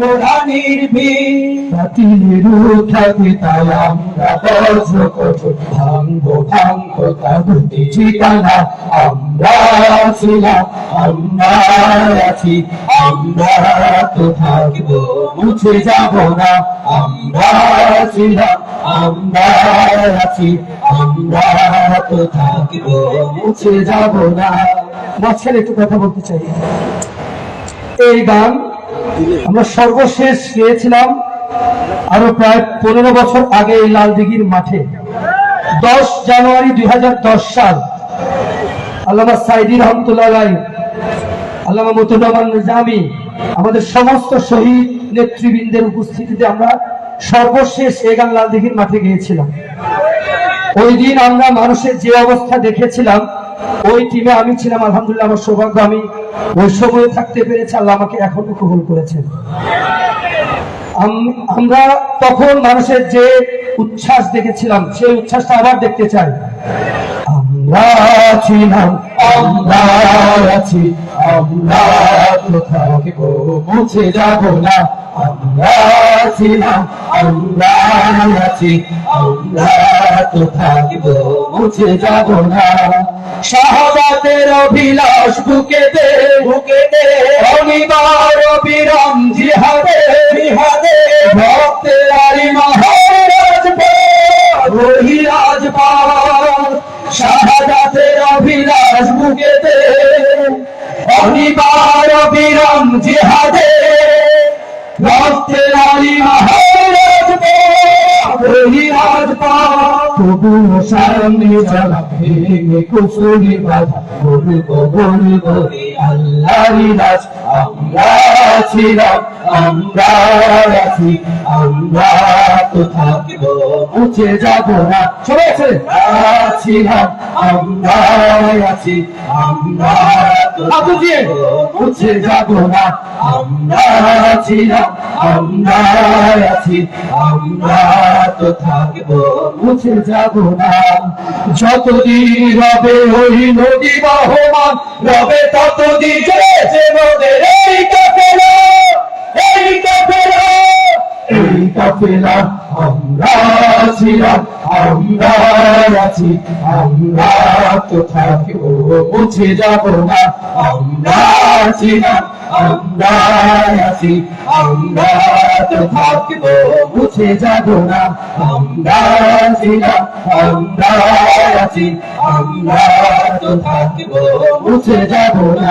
মোরা নির্ভীক বাতিলের উঠাতে তাই আমরা বজ্র কঠোর ভাঙ্গো ভাঙ্গো তাগুতি ঠিকানা। আমরা ছিলাম আমরা আছি আমরা তো থাকব মুছে যাব না। আমরা ছিলাম আমরা আছি আমরা তো থাকব মুছে যাব না। মাঝখানে একটু কথা বলতে চাই। এই গান আমরা সর্বশেষ গিয়েছিলাম আরও প্রায় পনেরো বছর আগে এই লালদিঘির মাঠে। দশ জানুয়ারি দুই সাল আল্লামা সাইদি রহমতুল্লাহ আল্লামা মতুর রহমান নিজামি, আমাদের সমস্ত শহীদ নেতৃবৃন্দের উপস্থিতিতে আমরা সর্বশেষ এই গান লালদিঘির মাঠে গিয়েছিলাম। ওই দিন আমরা মানুষের যে অবস্থা দেখেছিলাম, ওই টিমে আমি ছিলাম, আলহামদুলিল্লাহ আমার সৌভাগ্য, আমি ওই সময়ে থাকতে পেরেছি, আল্লাহ আমাকে এখনও কবুল করেছেন। আমরা তখন মানুষের যে উচ্ছ্বাস দেখেছিলাম, সেই উচ্ছ্বাসটা আবার দেখতে চাই। আমরা তো থাকব মুছে যাব না। শাহবাতের অভিলাষ বুকেতে বুকেতে অনিবার বিরাম জিহাদে আরি মহারাজ শাহাদাতের অভিলাষ বুকেতে অনিবার জিহাদে। আরি মহারাজ ওই রাজপাল তবুও সামনে যারা ভেঙে কুফুরি বাধা বলু কবল আল্লাহরি রাজ আমরা ছিলাম আমরা আছি, আমরা তো থাকব, মুছে যাব না। সবাই আছে? ছিলাম আমরা আছি আমরা তো থাকব যাব না। আমরা ছিলাম আমরা আছি আমরা তো থাকব মুছে যাব না। যতদিন রবে ওই নদী বহমান রবে ততদিন এই কাফেলা এই কাফেলা এই কাফেলা আমরা আছি আমরা আছি আমরা তো থাকব মুছে যাব না। আমরা তো থাকব মুছে যাব না।